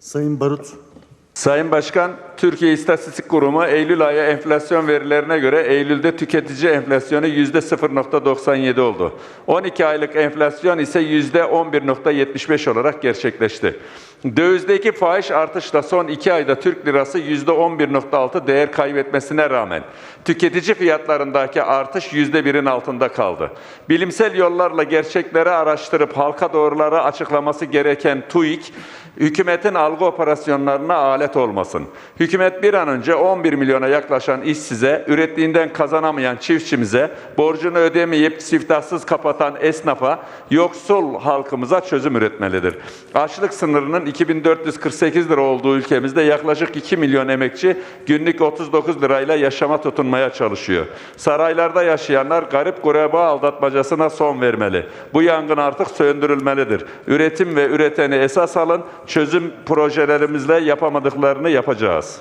Sayın Barut. Sayın Başkan, Türkiye İstatistik Kurumu Eylül ayı enflasyon verilerine göre Eylül'de tüketici enflasyonu yüzde 0.97 oldu. 12 aylık enflasyon ise yüzde 11.75 olarak gerçekleşti. Dövizdeki faiz artışla son 2 ayda Türk lirası yüzde 11.6 değer kaybetmesine rağmen tüketici fiyatlarındaki artış yüzde birin altında kaldı. Bilimsel yollarla gerçekleri araştırıp halka doğruları açıklaması gereken TÜİK, hükümetin algı operasyonlarına alet olmasın. Hükümet bir an önce 11 milyona yaklaşan işsize, ürettiğinden kazanamayan çiftçimize, borcunu ödemeyip siftahsız kapatan esnafa, yoksul halkımıza çözüm üretmelidir. Açlık sınırının 2448 lira olduğu ülkemizde yaklaşık 2 milyon emekçi günlük 39 lirayla yaşama tutunmaya çalışıyor. Saraylarda yaşayanlar garip kureba aldatmacasına son vermeli. Bu yangın artık söndürülmelidir. Üretim ve üreteni esas alın, çözüm projelerimizle yapamadıklarını yapacağız.